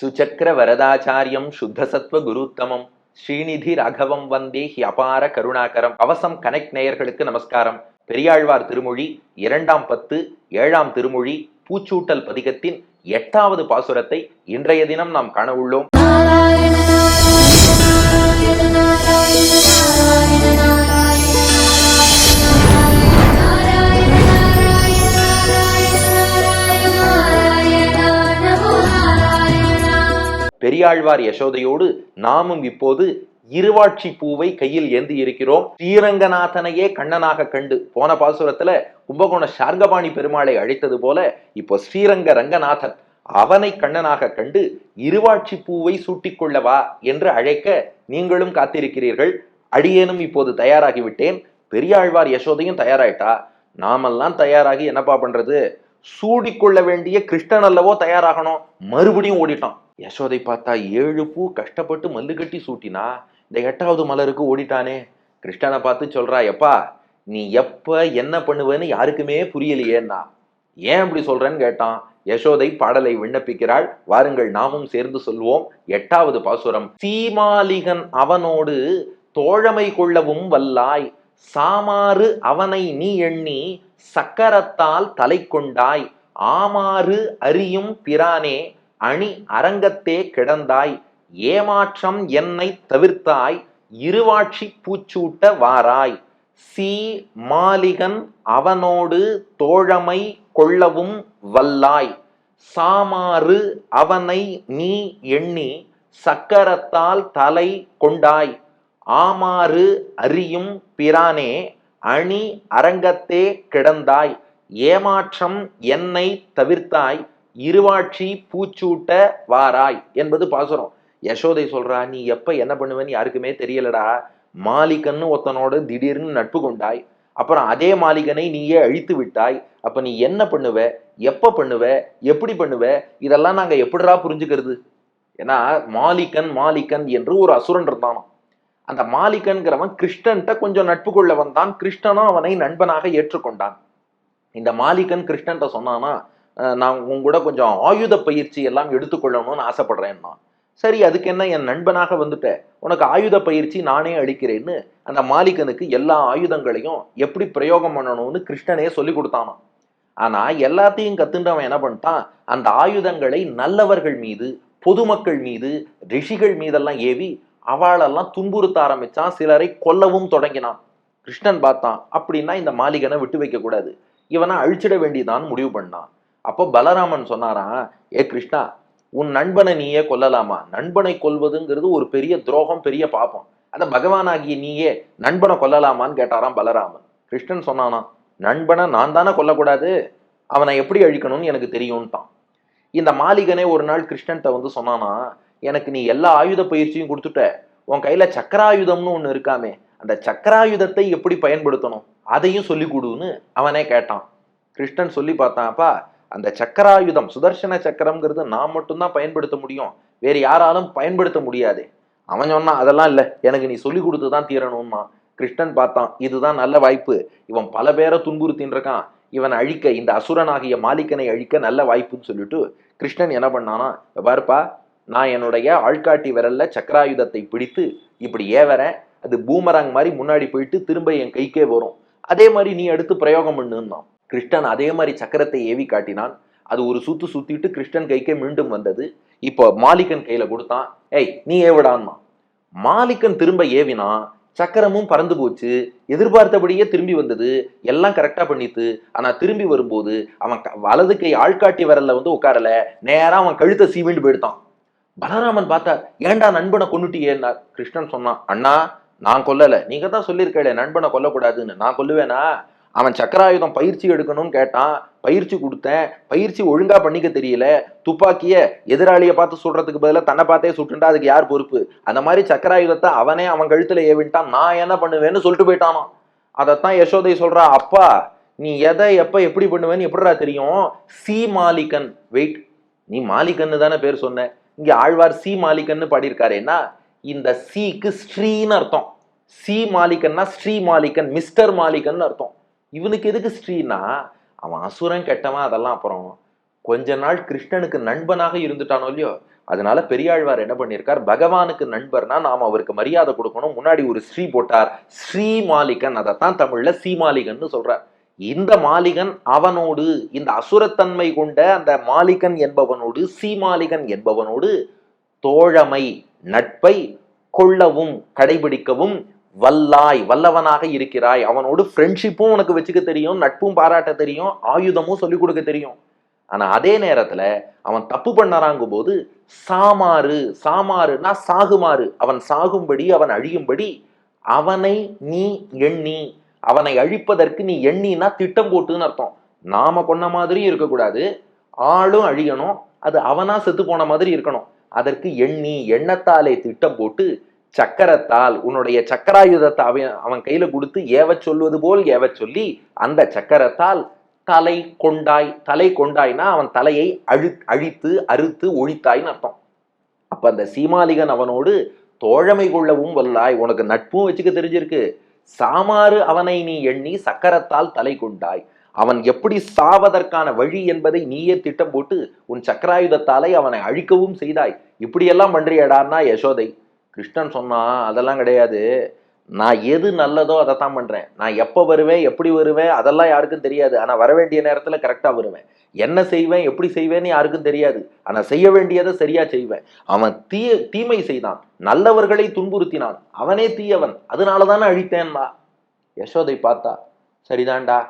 சுச்சக்கர வரதாச்சாரியம் சுத்தசத்வ குருத்தமம். ஸ்ரீநிதி ராகவம் வந்தே he அபார Karunakaram. அவசம் connect நேயர்களுக்கு நமஸ்காரம். பெரியாழ்வார் திருமொழி இரண்டாம் பத்து ஏழாம் திருமொழி பூச்சூட்டல் பதிகத்தின் எட்டாவது பாசுரத்தை இன்றைய தினம் நாம் காண உள்ளோம். பெரியாழ்வார் யசோதையோடு நாமும் இப்போது இருவாட்சி பூவை கையில் ஏந்தி இருக்கிறோம். ஸ்ரீரங்கநாதனையே கண்ணனாக கண்டு போன பாசுரத்துல கும்பகோண சார்கபாணி பெருமாளை அழைத்தது போல இப்போ ஸ்ரீரங்க ரங்கநாதன் அவனை கண்ணனாக கண்டு இருவாட்சி பூவை சூட்டிக்கொள்ளவா என்று அழைக்க நீங்களும் காத்திருக்கிறீர்கள். அடியேனும் இப்போது தயாராகிவிட்டேன் பெரியாழ்வார் யசோதையும் தயாராயிட்டா? நாமெல்லாம் தயாராகி என்னப்பா பண்றது? சூடிக்கொள்ள வேண்டிய கிருஷ்ணன் அல்லவோ தயாராகணும். மறுபடியும் ஓடிட்டான். யசோதை பார்த்தா ஏழு பூ கஷ்டப்பட்டு மல்லு கட்டி சூட்டினா இந்த எட்டாவது மலருக்கு ஓடிட்டானே. கிருஷ்ணனை பார்த்து சொல்றா எப்பா நீ எப்ப என்ன பண்ணுவேன்னு யாருக்குமே புரியலையேன்னா ஏன் அப்படி சொல்றேன்னு கேட்டான். யசோதை பாடலை விண்ணப்பிக்கிறாள். வாருங்கள் நாமும் சேர்ந்து சொல்வோம். எட்டாவது பாசுரம். சீமாலிகன் அவனோடு தோழமை கொள்ளவும் வல்லாய். சாமாறு அவனை நீ எண்ணி சக்கரத்தால் தலை கொண்டாய். ஆமாறு அறியும் பிரானே. அணி அரங்கத்தே கிடந்தாய் ஏமாற்றம் என்னை தவிர்த்தாய் இருவாட்சி பூச்சூட்ட வாராய். சி மாலிகன் அவனோடு தோழமை கொள்ளவும் வல்லாய். சாமாறு அவனை நீ எண்ணி சக்கரத்தால் தலை கொண்டாய். ஆமாறு அறியும் பிரானே அணி அரங்கத்தே கிடந்தாய் ஏமாற்றம் என்னை தவிர்த்தாய். இருவாட்சி பூச்சூட்ட வாராய் என்பது பாசுரம். யசோதை சொல்றா நீ எப்ப என்ன பண்ணுவேன்னு யாருக்குமே தெரியலடா. மாலிகன்னு ஒருத்தனோட திடீர்னு நட்பு கொண்டாய். அப்புறம் அதே மாலிகனை நீயே அழித்து விட்டாய். அப்ப நீ என்ன பண்ணுவ? எப்ப பண்ணுவ? எப்படி பண்ணுவ? இதெல்லாம் நாங்க எப்படிடா புரிஞ்சுக்கிறது? ஏன்னா மாலிகன் மாலிகன் என்று ஒரு அசுரன் இருந்தானோ அந்த மாலிகன்கிறவன் கிருஷ்ணன்ட்ட கொஞ்சம் நட்பு கொள்ள வந்தான். கிருஷ்ணனும் அவனை நண்பனாக ஏற்றுக்கொண்டான். இந்த மாலிகன் கிருஷ்ணன்ட்ட சொன்னானா நான் உன் கூட கொஞ்சம் ஆயுத பயிற்சி எல்லாம் எடுத்துக்கொள்ளணும்னு ஆசைப்படுறேன்னா சரி அதுக்கு என்ன என் நண்பனாக வந்துட்ட? உனக்கு ஆயுத பயிற்சி நானே அளிக்கிறேன்னு அந்த மாலிகனுக்கு எல்லா ஆயுதங்களையும் எப்படி பிரயோகம் பண்ணணும்னு கிருஷ்ணனே சொல்லி கொடுத்தானா ஆனா எல்லாத்தையும் கத்துன்றவன் என்ன பண்ணிட்டான்? அந்த ஆயுதங்களை நல்லவர்கள் மீது பொதுமக்கள் மீது ரிஷிகள் மீதெல்லாம் ஏவி அவளெல்லாம் துன்புறுத்த ஆரம்பிச்சான் சிலரை கொல்லவும் தொடங்கினான். கிருஷ்ணன் பார்த்தான் அப்படின்னா இந்த மாலிகனை விட்டு வைக்க கூடாது. இவனை அழிச்சிட வேண்டியதான்னு முடிவு பண்ணான். அப்போ பலராமன் சொன்னாராம் ஏ கிருஷ்ணா உன் நண்பனை நீயே கொல்லலாமா? நண்பனை கொல்வதுங்கிறது ஒரு பெரிய துரோகம் பெரிய பாப்பம் அந்த பகவானாகிய நீயே நண்பனை கொல்லலாமான்னு கேட்டாராம் பலராமன். கிருஷ்ணன் சொன்னானாம் நண்பனை நான் தானே கொல்லக்கூடாது? அவனை எப்படி அழிக்கணும்னு எனக்கு தெரியும்ட்டான். இந்த மாளிகனே ஒரு நாள் கிருஷ்ணன்ட்ட வந்து சொன்னானா எனக்கு நீ எல்லா ஆயுத பயிற்சியும் கொடுத்துட்ட. உன் கையில சக்கராயுதம்னு ஒன்று இருக்காமே அந்த சக்கராயுதத்தை எப்படி பயன்படுத்தணும்? அதையும் சொல்லி கொடுன்னு அவனே கேட்டான். கிருஷ்ணன் சொல்லி பார்த்தான்ப்பா அந்த சக்கராயுதம் சுதர்சன சக்கரம்ங்கிறது நான் மட்டும்தான் பயன்படுத்த முடியும். வேறு யாராலும் பயன்படுத்த முடியாது. அவன் சொன்னான் அதெல்லாம் இல்லை எனக்கு நீ சொல்லி கொடுத்து தான் தீரணும்னா கிருஷ்ணன் பார்த்தான் இதுதான் நல்ல வாய்ப்பு. இவன் பல பேரை துன்புறுத்தின்னு இருக்கான். இவனை அழிக்க இந்த அசுரனாகிய மாலிக்கனை அழிக்க நல்ல வாய்ப்புன்னு சொல்லிட்டு கிருஷ்ணன் என்ன பண்ணானா பாருப்பா நான் என்னுடைய ஆள்காட்டி விரல்ல சக்கராயுதத்தை பிடித்து இப்படி ஏவறேன். அது பூமராங் மாதிரி முன்னாடி போயிட்டு திரும்ப என் கைக்கே வரும். அதே மாதிரி நீ அடுத்து பிரயோகம் பண்ணுன்னான். கிருஷ்ணன் அதே மாதிரி சக்கரத்தை ஏவி காட்டினான். அது ஒரு சுத்து சுத்திட்டு கிருஷ்ணன் கைக்கே மீண்டும் வந்தது. இப்போ மாலிகன் கையில கொடுத்தான் ஏய் நீ ஏவிடான்மா. மாலிக்கன் திரும்ப ஏவினா சக்கரமும் பறந்து போச்சு. எதிர்பார்த்தபடியே திரும்பி வந்தது. எல்லாம் கரெக்டா பண்ணித்து ஆனா திரும்பி வரும்போது அவன் க- வலது கை ஆள்காட்டி வரல வந்து உட்காரல. நேரா அவன் கழுத்தை சீவிண்டு போயிடுத்தான். பலராமன் பார்த்தா ஏன்டா நண்பனை கொன்னுட்டியேன்னா? கிருஷ்ணன் சொன்னான் அண்ணா நான் கொல்லல. நீங்க தான் சொல்லியிருக்கல நண்பனை கொல்லக்கூடாதுன்னு. நான் கொல்லுவேனா? அவன் சக்கராயுதம் பயிற்சி எடுக்கணும்னு கேட்டான். பயிற்சி கொடுத்தேன். பயிற்சி ஒழுங்கா பண்ணிக்க தெரியல. துப்பாக்கிய எதிராளியை பார்த்து சுடுறதுக்கு பதிலாக தன்னை பார்த்தே சுட்டுண்டா அதுக்கு யார் பொறுப்பு? அந்த மாதிரி சக்கராயுதத்தை அவனே அவன் கழுத்துல ஏவின்ட்டான் நான் என்ன பண்ணுவேன்னு சொல்லிட்டு போயிட்டானோ அதைத்தான் யசோதை சொல்றா அப்பா நீ எதை எப்ப எப்படி பண்ணுவேன்னு எப்படிடா தெரியும்? சி மாலிகன். வெயிட் நீ மாலிகன்னு தானே பேர் சொன்ன. இங்க ஆழ்வார் சி மாலிகன்னு பாடியிருக்காருன்னா இந்த சீக்கு ஸ்ரீன்னு அர்த்தம். சி மாலிகன்னா ஸ்ரீ மாலிகன் மிஸ்டர் மாலிகன் அர்த்தம். இவனுக்கு எதுக்கு ஸ்ரீனா அவன் அசுரன் கெட்டவன் அதெல்லாம் அப்புறம் கொஞ்ச நாள் கிருஷ்ணனுக்கு நண்பனாக இருந்துட்டானோ இல்லையோ அதனால பெரியாழ்வார் என்ன பண்ணியிருக்கார் பகவானுக்கு நண்பர்னா நாம் அவருக்கு மரியாதை கொடுக்கணும் முன்னாடி ஒரு ஸ்ரீ போட்டார் ஸ்ரீ மாலிகன் அதைத்தான் தமிழ்ல சீமாலிகன்னு சொல்றார். இந்த மாலிகன் அவனோடு இந்த அசுரத்தன்மை கொண்ட அந்த மாலிகன் என்பவனோடு சீமாலிகன் என்பவனோடு தோழமை நட்பை கொள்ளவும் கடைபிடிக்கவும் வல்லாய் வல்லவனாக இருக்கிறாய். அவனோடு ஃப்ரெண்ட்ஷிப்பும் உனக்கு வச்சுக்க தெரியும் நட்பும் பாராட்ட தெரியும் ஆயுதமும் சொல்லிக் கொடுக்க தெரியும். ஆனா அதே நேரத்துல அவன் தப்பு பண்ணறாங்கும் போது சாமாறு சாமாறுனா சாகுமாறு. அவன் சாகும்படி அவன் அழியும்படி அவனை நீ எண்ணி அவனை அழிப்பதற்கு நீ எண்ணினா திட்டம் போட்டுன்னு அர்த்தம். நாம கொன்ன மாதிரி இருக்கக்கூடாது. ஆளும் அழியணும். அது அவனா செத்து போன மாதிரி இருக்கணும். அதற்கு எண்ணி எண்ணத்தாலே திட்டம் போட்டு சக்கரத்தால் உன்னுடைய சக்கராயுதத்தை அவன் அவன் கையில கொடுத்து ஏவச் சொல்வது போல் ஏவச் சொல்லி அந்த சக்கரத்தால் தலை கொண்டாய் தலை கொண்டாய்னா அவன் தலையை அழு அழித்து அறுத்து ஒழித்தாய்ன்னு அர்த்தம். அப்ப அந்த சீமாலிகன் அவனோடு தோழமை கொள்ளவும் வல்லாய் உனக்கு நட்பும் வச்சுக்க தெரிஞ்சிருக்கு. சாமாறு அவனை நீ எண்ணி சக்கரத்தால் தலை கொண்டாய். அவன் எப்படி சாவதற்கான வழி என்பதை நீயே திட்டம் போட்டு உன் சக்கராயுதத்தாலை அவனை அழிக்கவும் செய்தாய். இப்படியெல்லாம் பண்றியடான்னா யசோதை. கிருஷ்ணன் சொன்னான் அதெல்லாம் கிடையாது. நான் எது நல்லதோ அதைத்தான் பண்ணுறேன் நான் எப்போ வருவேன் எப்படி வருவேன் அதெல்லாம் யாருக்கும் தெரியாது. ஆனால் வர வேண்டிய நேரத்தில் கரெக்டாக வருவேன். என்ன செய்வேன் எப்படி செய்வேன்னு யாருக்கும் தெரியாது. ஆனால் செய்ய வேண்டியதை சரியாக செய்வேன். அவன் தீய தீமை செய்தான். நல்லவர்களை துன்புறுத்தினான். அவனே தீயவன். அதனாலதானே அழித்தேன்னா யசோதை பார்த்தா சரிதான்டா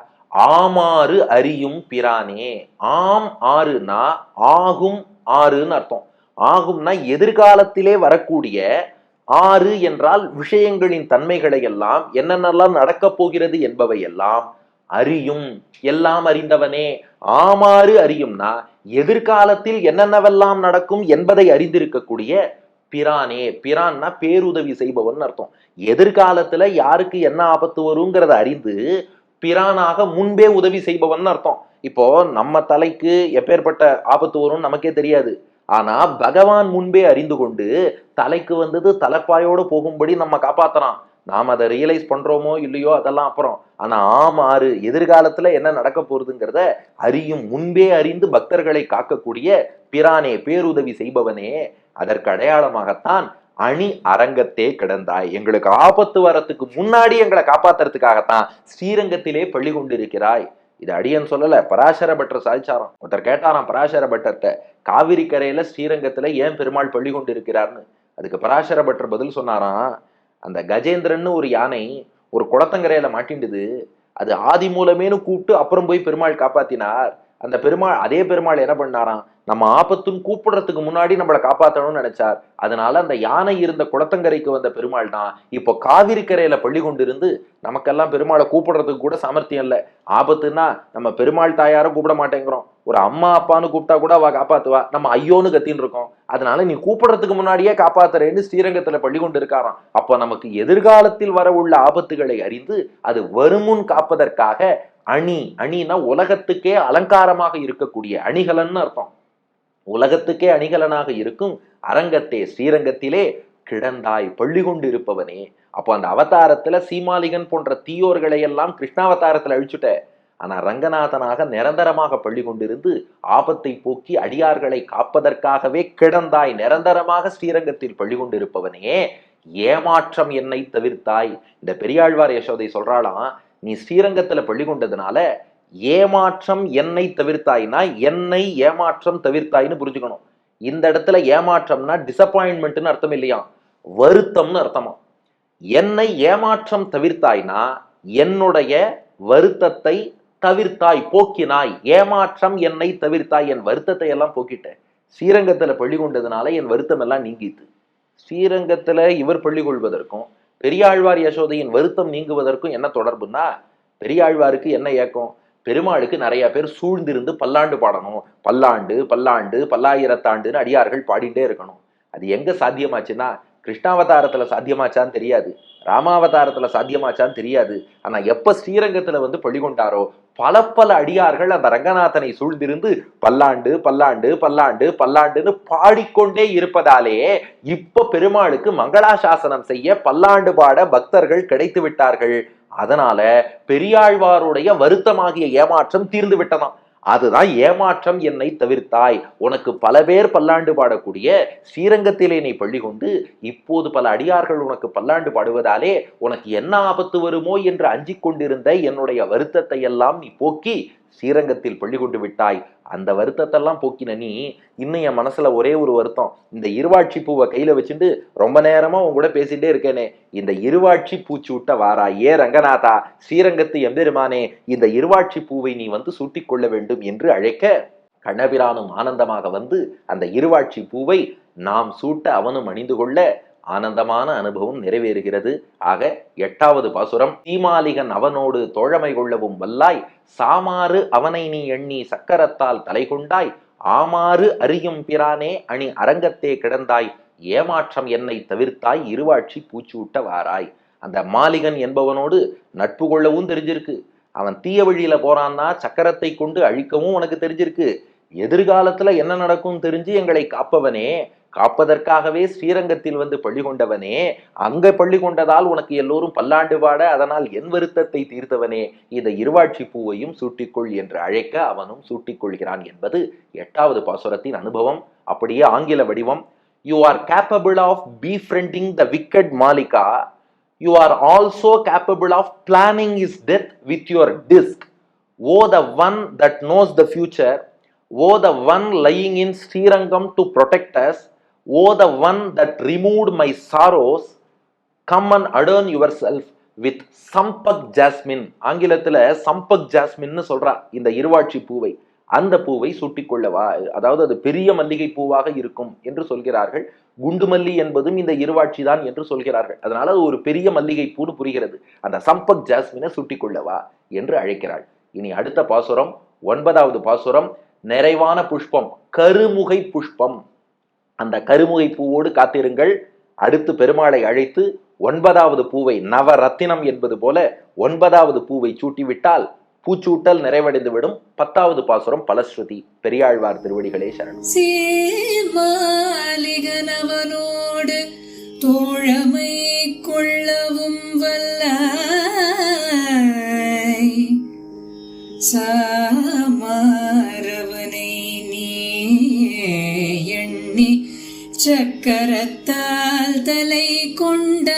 ஆமாறு அறியும் பிரானே. ஆம் ஆறுனா ஆகும் ஆறுன்னு அர்த்தம். ஆகும்னா எதிர்காலத்திலே வரக்கூடிய ஆறு என்றால் விஷயங்களின் தன்மைகளை எல்லாம் என்னென்னலாம் நடக்கப் போகிறது என்பவை எல்லாம் அறியும். எல்லாம் அறிந்தவனே. ஆமாறு அறியும்னா எதிர்காலத்தில் என்னென்னவெல்லாம் நடக்கும் என்பதை அறிந்திருக்கக்கூடிய பிரானே. பிரான்னா பேருதவி செய்பவன் அர்த்தம். எதிர்காலத்துல யாருக்கு என்ன ஆபத்து வருங்கிறத அறிந்து பிரானாக முன்பே உதவி செய்பவன் அர்த்தம். இப்போ நம்ம தலைக்கு எப்பேற்பட்ட ஆபத்து வரும் நமக்கே தெரியாது. ஆனா பகவான் முன்பே அறிந்து கொண்டு தலைக்கு வந்தது தலைப்பாயோடு போகும்படி நம்ம காப்பாத்துறான் நாம் அதை ரியலைஸ் பண்றோமோ இல்லையோ அதெல்லாம் அப்புறம். ஆனா ஆமாறு எதிர்காலத்துல என்ன நடக்க போறதுங்கிறத அறியும் முன்பே அறிந்து பக்தர்களை காக்கக்கூடிய பிரானே பேருதவி செய்பவனே அதற்கு அடையாளமாகத்தான் அணி அரங்கத்தே கிடந்தாய். எங்களுக்கு ஆபத்து வரத்துக்கு முன்னாடி எங்களை காப்பாத்துறதுக்காகத்தான் ஸ்ரீரங்கத்திலே பள்ளி கொண்டிருக்கிறாய். இது அடியன் சொல்லல பராசர பட்டர் சாதிச்சாராம். ஒருத்தர் கேட்டாராம் பராசர பட்டர்கிட்ட காவிரி கரையில ஸ்ரீரங்கத்துல ஏன் பெருமாள் பள்ளி கொண்டு இருக்கிறார்னு அதுக்கு பராசர பட்டர் பதில் சொன்னாராம் அந்த கஜேந்திரன்னு ஒரு யானை ஒரு குளத்தங்கரையில மாட்டிண்டுது அது ஆதி மூலமேனு கூப்பிட்டு அப்புறம் போய் பெருமாள் காப்பாத்தினார். அந்த பெருமாள் அதே பெருமாள் என்ன பண்ணாராம்? நம்ம ஆபத்துன்னு கூப்பிடுறதுக்கு முன்னாடி நம்மளை காப்பாற்றணும்னு நினைச்சார். அதனால அந்த யானை இருந்த குளத்தங்கரைக்கு வந்த பெருமாள் தான் இப்போ காவிரி கரையில பள்ளி கொண்டிருந்து நமக்கெல்லாம் பெருமாளை கூப்பிடுறதுக்கு கூட சாமர்த்தியம் இல்லை. ஆபத்துன்னா நம்ம பெருமாள் தாயாரும் கூப்பிட மாட்டேங்கிறோம். ஒரு அம்மா அப்பான்னு கூப்பிட்டா கூட அவ காப்பாத்துவா. நம்ம ஐயோன்னு கத்தின்னு இருக்கோம். அதனால நீ கூப்பிடுறதுக்கு முன்னாடியே காப்பாத்துறேன்னு ஸ்ரீரங்கத்துல பள்ளி கொண்டு இருக்காராம். அப்போ நமக்கு எதிர்காலத்தில் வர உள்ள ஆபத்துகளை அறிந்து அது வருமுன் காப்பதற்காக அணி அணினா உலகத்துக்கே அலங்காரமாக இருக்கக்கூடிய அணிகலன்னு அர்த்தம். உலகத்துக்கே அணிகலனாக இருக்கும் அரங்கத்தே ஸ்ரீரங்கத்திலே கிடந்தாய் பள்ளி கொண்டு இருப்பவனே அப்போ அந்த அவதாரத்துல சீமாலிகன் போன்ற தீயோர்களை எல்லாம் கிருஷ்ணாவதாரத்துல அழிச்சுட்ட. ஆனா ரங்கநாதனாக நிரந்தரமாக பள்ளி கொண்டிருந்து ஆபத்தை போக்கி அடியார்களை காப்பதற்காகவே கிடந்தாய் நிரந்தரமாக ஸ்ரீரங்கத்தில் பள்ளி கொண்டிருப்பவனே ஏமாற்றம் என்னை தவிர்த்தாய். இந்த பெரியாழ்வார் யசோதை சொல்றாளாம் நீ ஸ்ரீரங்கத்துல பள்ளி கொண்டதுனால ஏமாற்றம் என்னை தவிர்த்தாய்னா என்னை ஏமாற்றம் தவிர்த்தாய்னு புரிஞ்சுக்கணும். இந்த இடத்துல ஏமாற்றம்னா டிசப்பாயின்மெண்ட்னு அர்த்தம் இல்லையா? வருத்தம்னு அர்த்தமா. என்னை ஏமாற்றம் தவிர்த்தாய்னா என்னுடைய வருத்தத்தை தவிர்த்தாய் போக்கினாய். ஏமாற்றம் என்னை தவிர்த்தாய் என் வருத்தத்தை எல்லாம் போக்கிட்டேன் ஸ்ரீரங்கத்துல பள்ளி கொண்டதுனால என் வருத்தம் எல்லாம் நீங்கித்து ஸ்ரீரங்கத்துல இவர் பள்ளி கொள்வதற்கும் பெரியாழ்வார் யசோதையின் வருத்தம் நீங்குவதற்கும் என்ன தொடர்புன்னா பெரியாழ்வாருக்கு என்ன ஏக்கம்? பெருமாளுக்கு நிறைய பேர் சூழ்ந்திருந்து பல்லாண்டு பாடணும். பல்லாண்டு பல்லாண்டு பல்லாயிரத்தாண்டுன்னு அடியார்கள் பாடிட்டே இருக்கணும். அது எங்க சாத்தியமாச்சுன்னா கிருஷ்ணாவதாரத்துல சாத்தியமாச்சான்னு தெரியாது. ராமாவதாரத்துல சாத்தியமாச்சான்னு தெரியாது. ஆனா எப்ப ஸ்ரீரங்கத்துல வந்து பழி கொண்டாரோ பல பல அடியார்கள் அந்த ரங்கநாதனை சூழ்ந்திருந்து பல்லாண்டு பல்லாண்டு பல்லாண்டு பல்லாண்டுன்னு பாடிக்கொண்டே இருப்பதாலே இப்ப பெருமாளுக்கு மங்களாசாசனம் செய்ய பல்லாண்டு பாட பக்தர்கள் கிடைத்து விட்டார்கள் அதனால பெரியாழ்வாருடைய வருத்தமாகிய ஏமாற்றம் தீர்ந்து விட்டதாம். அதுதான் ஏமாற்றம் என்னை தவிர்த்தாய். உனக்கு பல பேர் பல்லாண்டு பாடக்கூடிய ஸ்ரீரங்கத்திலே நீ பள்ளி கொண்டு இப்போது பல அடியார்கள் உனக்கு பல்லாண்டு பாடுவதாலே உனக்கு என்ன ஆபத்து வருமோ என்று அஞ்சிக் கொண்டிருந்த என்னுடைய வருத்தத்தை எல்லாம் நீ போக்கி ஸ்ரீரங்கத்தில் பள்ளி கொண்டு விட்டாய். அந்த வருத்தத்தெல்லாம் போக்கின நீ இன்னும் என் மனசுல ஒரே ஒரு வருத்தம். இந்த இருவாட்சி பூவை கையில வச்சுட்டு ரொம்ப நேரமா உன் கூட பேசிட்டே இருக்கேனே. இந்த இருவாட்சி பூச்சி விட்ட வாரா ஏ ரங்கநாதா ஸ்ரீரங்கத்து எம்பெருமானே இந்த இருவாட்சி பூவை நீ வந்து சூட்டி கொள்ள வேண்டும் என்று அழைக்க கண்ணபிரானும் ஆனந்தமாக வந்து அந்த இருவாட்சி பூவை நாம் சூட்ட அவனும் அணிந்து கொள்ள ஆனந்தமான அனுபவம் நிறைவேறுகிறது. ஆக எட்டாவது பாசுரம் தீமாலிகன் அவனோடு தோழமை கொள்ளவும் வல்லாய் சாமாறு அவனை நீ எண்ணி சக்கரத்தால் தலை கொண்டாய் ஆமாறு அறியும் பிரானே அணி அரங்கத்தே கிடந்தாய் ஏமாற்றம் என்னை தவிர்த்தாய் இருவாட்சி பூச்சூட்ட வாராய். அந்த மாலிகன் என்பவனோடு நட்பு கொள்ளவும் தெரிஞ்சிருக்கு. அவன் தீய வழியில போறான்னா சக்கரத்தை கொண்டு அழிக்கவும் உனக்கு தெரிஞ்சிருக்கு. எதிர்காலத்துல என்ன நடக்கும் தெரிஞ்சு எங்களை காப்பவனே. காப்பதற்காகவே ஸ்ரீரங்கத்தில் வந்து பள்ளி கொண்டவனே அங்க பள்ளி கொண்டதால் உனக்கு எல்லோரும் பல்லாண்டு வாட அதனால் என் வருத்தத்தை தீர்த்தவனே இந்த இருவாட்சி பூவையும் சூட்டிக்கொள் என்று அழைக்க அவனும் சூட்டிக்கொள்கிறான் என்பது எட்டாவது பாசுரத்தின் அனுபவம். அப்படியே ஆங்கில வடிவம். You are capable of befriending the wicked Malika you are also capable of planning his death with your disc O the one that knows the future O the one lying in Srirangam to protect O the one that removed my sorrows come and adorn yourself with champak jasmine. ஆங்கிலத்தில் சம்பக் ஜாஸ்மின்னு சொல்றா இந்த இருவாட்சி பூவை. அந்த பூவை சுட்டிக்கொள்ளவா? அதாவது அது பெரிய மல்லிகை பூவாக இருக்கும் என்று சொல்கிறார்கள். குண்டுமல்லி என்பதும் இந்த இருவாட்சி தான் என்று சொல்கிறார்கள். அதனால அது ஒரு பெரிய மல்லிகை பூன்னு புரிகிறது. அந்த சம்பக் ஜாஸ்மினை சுட்டிக்கொள்ளவா என்று அழைக்கிறாள். இனி அடுத்த பாசுரம் ஒன்பதாவது பாசுரம் நிறைவான புஷ்பம் கருமுகை புஷ்பம். அந்த கருமுகை பூவோடு காத்திருங்கள். அடுத்து பெருமாளை அழைத்து ஒன்பதாவது பூவை நவரத்தினம் என்பது போல ஒன்பதாவது பூவை சூட்டிவிட்டால் பூச்சூட்டல் நிறைவடைந்து விடும் பத்தாவது பாசுரம் பலஸ்ருதி. பெரியாழ்வார் திருவடிகளே சரணம். சீமாலிகனவனோடு தோழமை கொள்ளவும் வல்லாய். கரத்தால் தலை கொண்ட